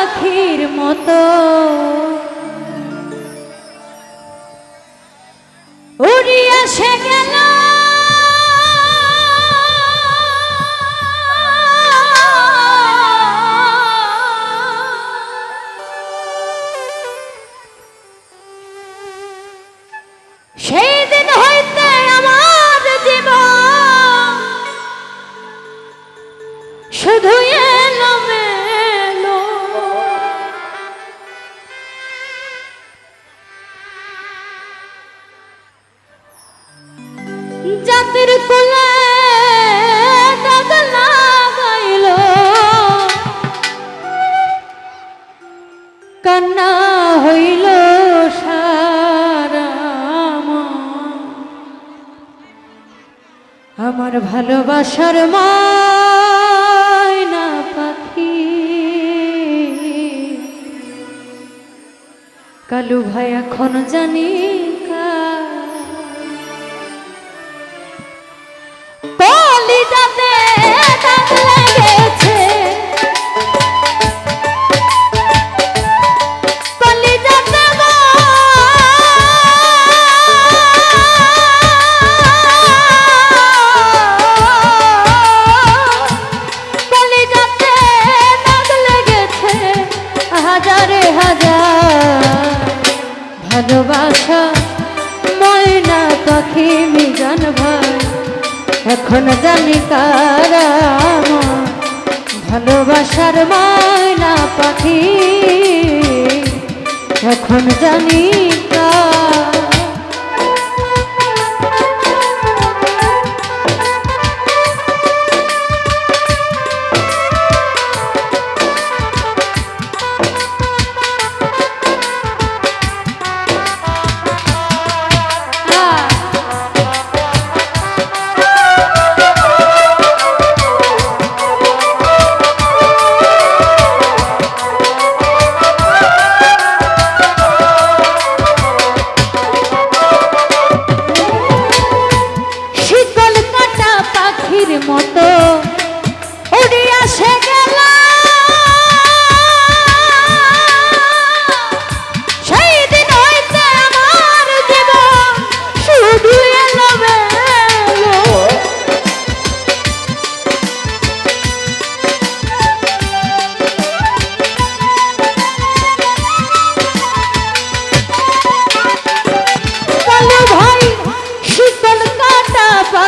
পাখির মতো। ভালোবাসার মায়না পাখি। কালু ভাই এখন জানি এখন পাখির মতো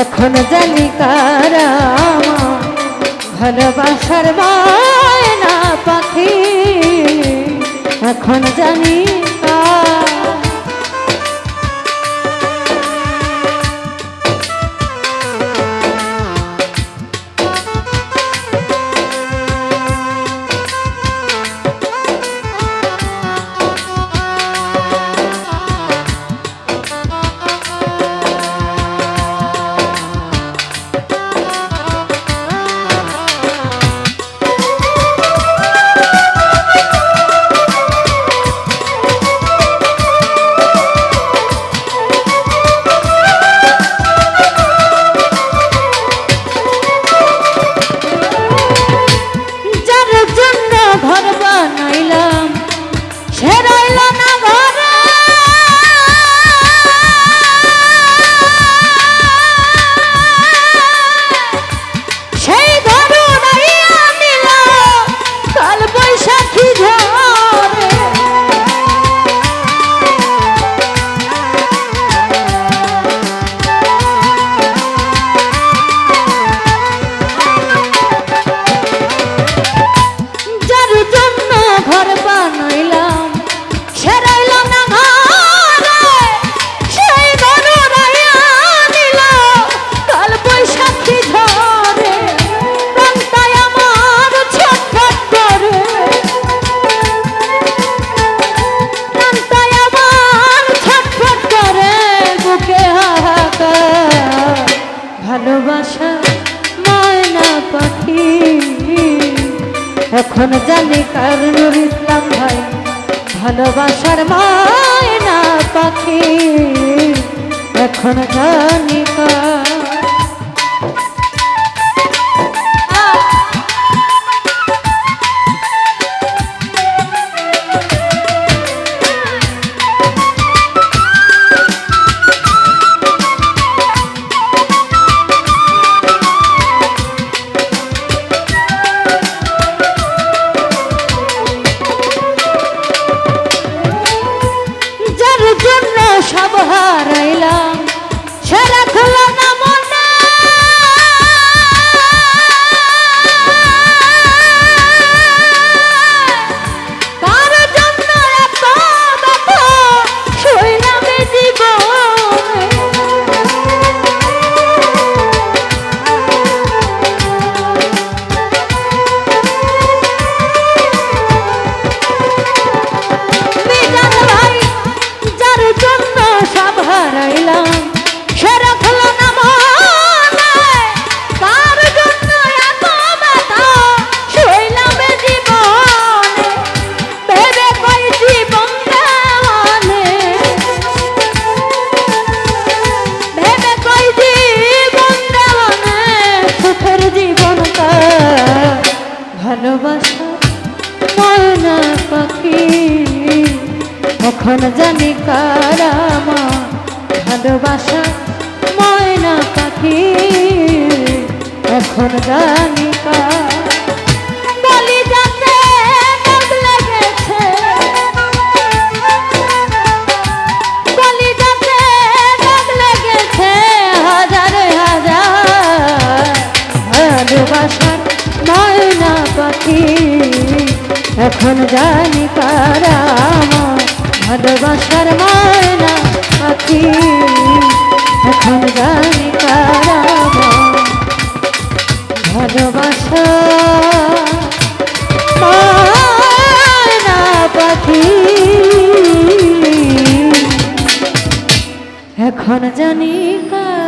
এখন জানি কারা ভালোবাসার না পাখি। এখন জানি এখন জানি কারণুর ইসলাম ভাই। ভালোবাসার মায়না পাখি। এখন জানি কার হারাইলা ময়না পাখি। কখন জানি কারামা ভালোবাসা ময়না পাখি। এখন জানি কার। ময়না পাখি। এখন জানি কারা ভালোবাসার ময়না পাখি। এখন জানি কারা ভালোবাসা ময়না পাখি। এখন জানি পার